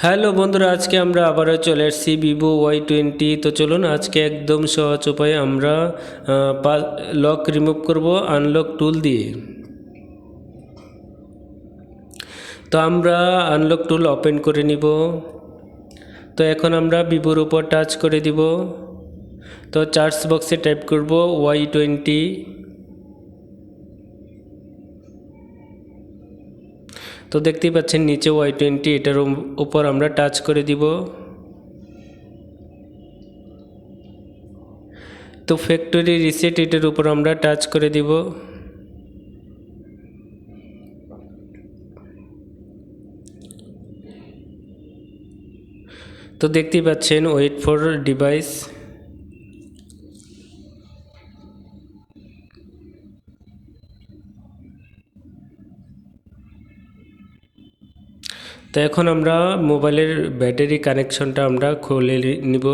Hello বন্ধুরা, আজকে আমরা আবারও চলে এসেছি ভিভো ওয়াই টোয়েন্টি। তো চলুন, আজকে একদম সহজ উপায়ে আমরা লক রিমুভ করব, আনলক টুল দিয়ে। তো আমরা আনলক টুল ওপেন করে নিব। তো এখন আমরা ভিভোর উপর টাচ করে দিব। তো চার্জ বক্সে টাইপ করব ওয়াই টোয়েন্টি। তো দেখতেই পাচ্ছেন নিচে ওয়াই টোয়েন্টি এটার উপর আমরা টাচ করে দিব। তো ফ্যাক্টরি রিসেট এটার উপর আমরা টাচ করে দিব। তো দেখতেই পাচ্ছেন ওয়েট ফর ডিভাইস তো এখন আমরা মোবাইলের ব্যাটারি কানেকশনটা আমরা খুলে নিব।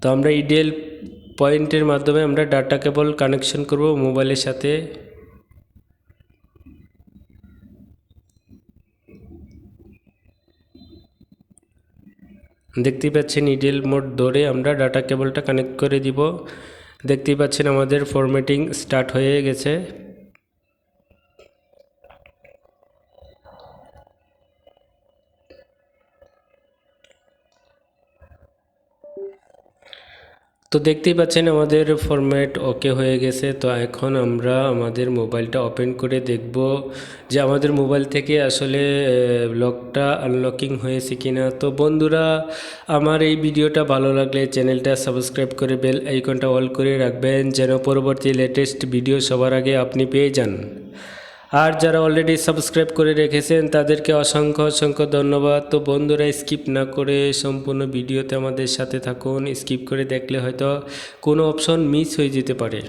তো আমরা ইডিএল পয়েন্টের মাধ্যমে আমরা ডাটা কেবল কানেকশন করব মোবাইলের সাথে। দেখতেই পাচ্ছেন ইডিএল মোড ধরে আমরা ডাটা কেবলটা কানেক্ট করে দিব। দেখতেই পাচ্ছেন আমাদের ফরম্যাটিং স্টার্ট হয়ে গেছে। তো দেখতেই পাচ্ছেন আমাদের ফরম্যাট ওকে হয়ে গেছে। তো এখন আমরা আমাদের মোবাইলটা ওপেন করে দেখব যে আমাদের মোবাইল থেকে আসলে লকটা আনলকিং হয়েছে কিনা। তো বন্ধুরা, আমার এই ভিডিওটা ভালো লাগলে চ্যানেলটা সাবস্ক্রাইব করে বেল আইকনটা অল করে রাখবেন, যেন পরবর্তী লেটেস্ট ভিডিও সবার আগে আপনি পেয়ে যান। আর যারা অলরেডি সাবস্ক্রাইব করে রেখেছেন, তাদেরকে অসংখ্য অসংখ্য ধন্যবাদ। তো বন্ধুরা স্কিপ না করে সম্পূর্ণ ভিডিওতে আমাদের সাথে থাকুন। স্কিপ করে দেখলে হয়তো কোনো অপশন মিস হয়ে যেতে পারে।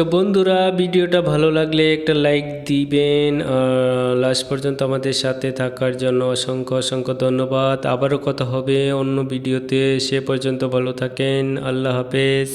তো বন্ধুরা, ভিডিওটা ভালো লাগলে একটা লাইক দিবেন। লাস্ট পর্যন্ত আমাদের সাথে থাকার জন্য অসংখ্য অসংখ্য ধন্যবাদ। আবারও কথা হবে অন্য ভিডিওতে। সে পর্যন্ত ভালো থাকেন। আল্লাহ হাফেজ।